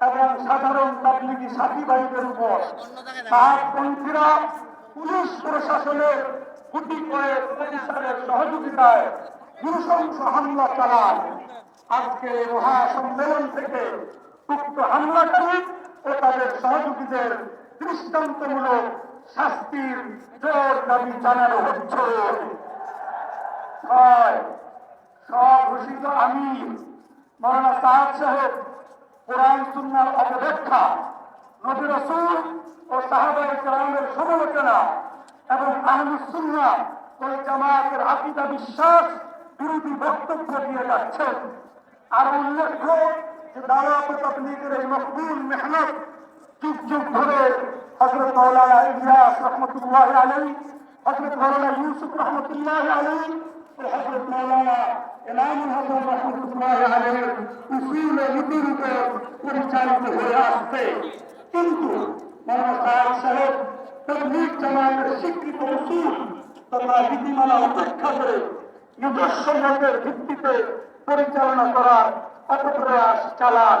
এবং সাধারণ তাবলিগি সাথী ভাইদের উপর সাহায্যপন্থীরা পুলিশ প্রশাসনের গুটি কয়েক অফিসারের সহযোগিতায় নৃশংস হামলা চালায়। আজকে মহাসম্মেলন থেকে উক্ত হামলাকারী ও তাদের সহযোগীদের দৃষ্টান্তমূলক শাস্তির জোর দাবি জানানো হচ্ছে। ছয় স্বঘোষিত আমি, মৌলানা সাহেব কোরআন সুন্নার অপব্যাখ্যা, নবী রসুল ও সাহাবাই কেরামের সমালোচনা এবং আহমদ সুন্না ওই জামাতের আকিদা বিশ্বাস বিরোধী বক্তব্য দিয়ে যাচ্ছেন আর উল্লেখ্য যে দাওয়াত তবলিগের এই মকবুল মেহনত যুগ যুগ ধরে হজরত মৌলানা ইলিয়াস রহমতুল্লাহ আলী হজরত মৌলানা ইউসুফ রহমতুল্লাহ আলী হজরত মৌলানা ইমাম হাসান রহমতুল্লাহ আলীর উসুল নীতির উপর পরিচালিত হয়ে আসছে কিন্তু স্বীকৃত উসুল তথা নীতিমালা উপেক্ষা করে নিজস্ব মতের ভিত্তিতে পরিচালনা করার অপপ্রয়াস চালান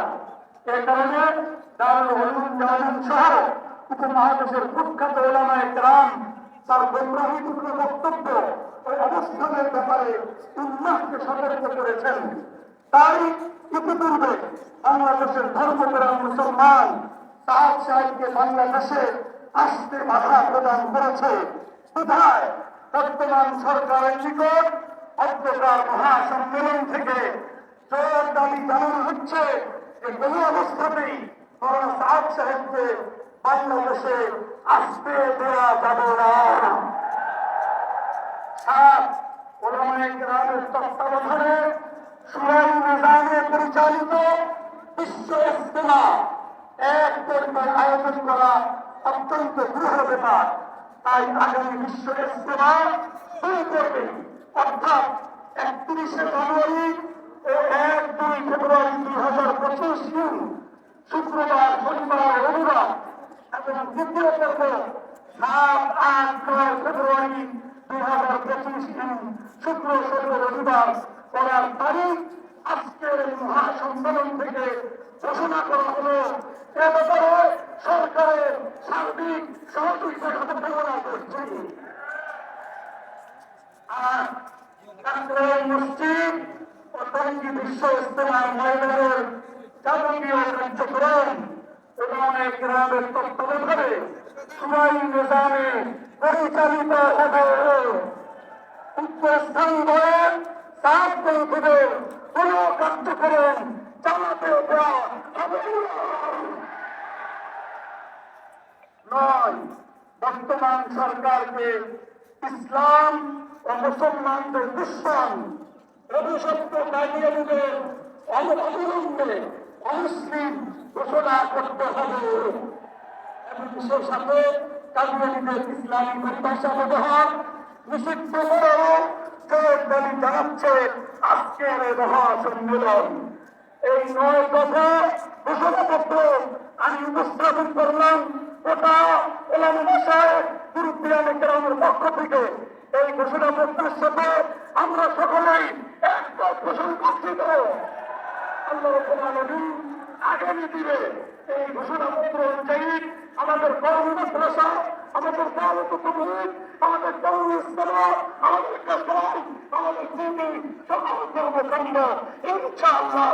এ কারণে দারুল হলুম জাহান সহ উপমহাদেশের প্রখ্যাত ওলামায় গ্রাম তার গোমরাহিপূর্ণ বক্তব্য ও অবস্থানের ব্যাপারে উল্লাসকে সতর্ক করেছেন। তাই ইতিপূর্বে বাংলাদেশের ধর্মপ্রাণ মুসলমান তার সাহেবকে বাংলাদেশে আসতে বাধা প্রদান করেছে। কোথায়? বর্তমান সরকারের নিকট অধ্যকার মহাসম্মেলন থেকে জোর দাবি জানানো হচ্ছে যে কোনো অবস্থাতেই করোনা সাহেব সাহেবকে বাংলাদেশে আসতে দেওয়া যাবে না। পরিচালিত বিশ্ব ইস্তেমা এক পরিবার আয়োজন করা অত্যন্ত গৃহ ব্যাপার। তাই আগামী বিশ্ব ইস্তেমা দুই করবে। অর্থাৎ একত্রিশে জানুয়ারি ও এক দুই ফেব্রুয়ারি দুই হাজার পঁচিশ দিন। শুক্রবার, শনিবার, রবিবার এবং দ্বিতীয় পর্ব সাত আট নয় ফেব্রুয়ারি দুই হাজার পঁচিশ শুক্র শনি রবিবার করার তারিখ আজকের মহাসম্মেলন থেকে ঘোষণা করা হলো বিশ্ব ইস্তেমার ময়দানের যাবতীয় কার্যক্রম এবং গ্রামের তত্ত্বাবধানে সুরাই নিজামে পরিচালিত হবে। উচ্চস্থান ধরে সাত থেকে কোন কার্যক্রম চালাতে বর্তমান সরকারকে ইসলাম ও মুসলমানদের দুশ্মন অভিশপ্ত কাজিয়ালুদের অবলম্বে অমুসলিম ঘোষণা করতে হবে। এবং সেই সাথে কাজিয়ালুদের ইসলামী পরিভাষা ব্যবহার, নিষিদ্ধ করেও জোর দাবি জানাচ্ছে আজকের এই মহাসম্মেলন। এই নয় কথা ঘোষণাপত্র আমি উপস্থাপন করলাম ওটা ওলামা বিষয় গুরুত্বানে গ্রামের পক্ষ থেকে। এই ঘোষণাপত্রের সাথে আমরা সকলেই একমত পোষণ করছি আল্লাহ রব্বুল আগামী দিনে এই ঘোষণাপত্র অনুযায়ী আমাদের কর্ম আমাদের আমাদের ইস্তেমা আমাদের কাসম আমাদের কর্মকাণ্ড ইনশাআল্লাহ